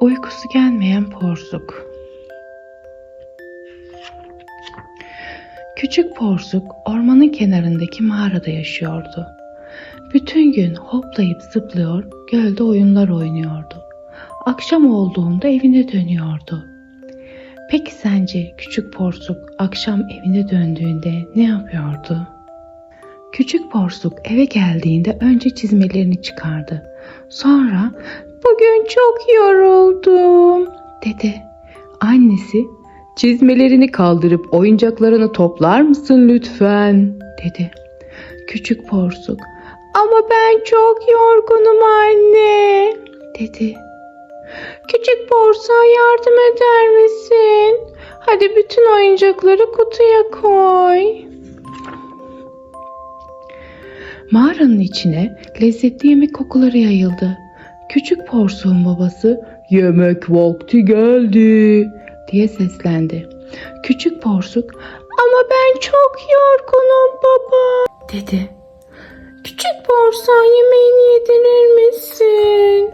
Uykusu gelmeyen porsuk. Küçük porsuk ormanın kenarındaki mağarada yaşıyordu. Bütün gün hoplayıp zıplıyor, gölde oyunlar oynuyordu. Akşam olduğunda evine dönüyordu. Peki sence küçük porsuk akşam evine döndüğünde ne yapıyordu? Küçük porsuk eve geldiğinde önce çizmelerini çıkardı. Sonra bugün çok yoruldum dedi. Annesi çizmelerini kaldırıp oyuncaklarını toplar mısın lütfen dedi. Küçük porsuk ama ben çok yorgunum anne dedi. Küçük porsuğa yardım eder misin? Hadi bütün oyuncakları kutuya koy. Mağaranın içine lezzetli yemek kokuları yayıldı. Küçük porsuğun babası yemek vakti geldi diye seslendi. Küçük porsuk ama ben çok yorgunum baba dedi. Küçük porsuğa yemeğini yedirir misin?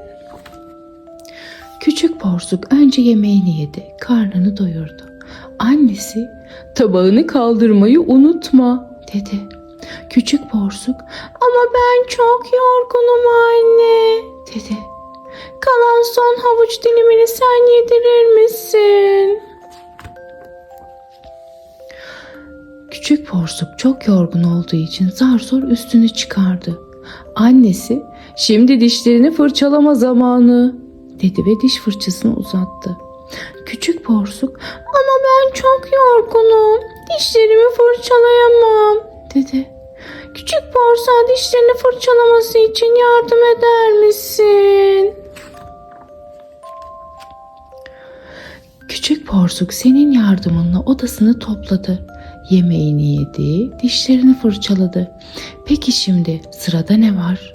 Küçük porsuk önce yemeğini yedi, karnını doyurdu. Annesi tabağını kaldırmayı unutma dedi. Küçük porsuk ama ben çok yorgunum anne dedi. Kalan son havuç dilimini sen yedirir misin? Küçük porsuk çok yorgun olduğu için zar zor üstünü çıkardı. Annesi şimdi dişlerini fırçalama zamanı dedi ve diş fırçasını uzattı. Küçük porsuk ama ben çok yorgunum dişlerimi fırçalayamam dedi. Küçük porsuğa dişlerini fırçalaması için yardım eder misin? Küçük porsuk senin yardımınla odasını topladı. Yemeğini yedi, dişlerini fırçaladı. Peki şimdi sırada ne var?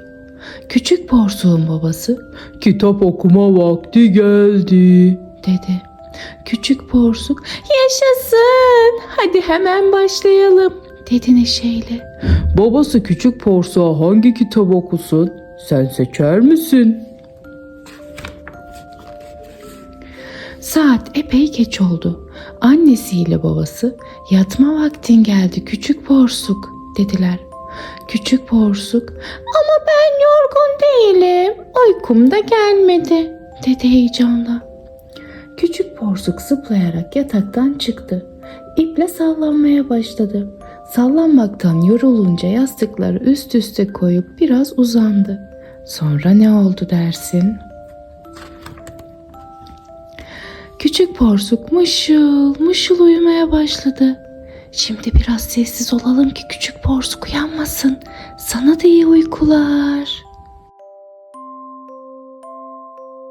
Küçük porsuğun babası kitap okuma vakti geldi dedi. Küçük porsuk yaşasın hadi hemen başlayalım dedi neşeyle. Babası küçük porsuğa hangi kitap okusun sen seçer misin? Saat epey geç oldu. Annesiyle babası yatma vaktin geldi küçük porsuk dediler. Küçük porsuk ama ben yorgun değilim uykum da gelmedi dedi heyecanla. Küçük porsuk zıplayarak yataktan çıktı. İple sallanmaya başladı. Sallanmaktan yorulunca yastıkları üst üste koyup biraz uzandı. Sonra ne oldu dersin? Küçük porsuk mışıl mışıl uyumaya başladı. Şimdi biraz sessiz olalım ki küçük porsuk uyanmasın. Sana da iyi uykular.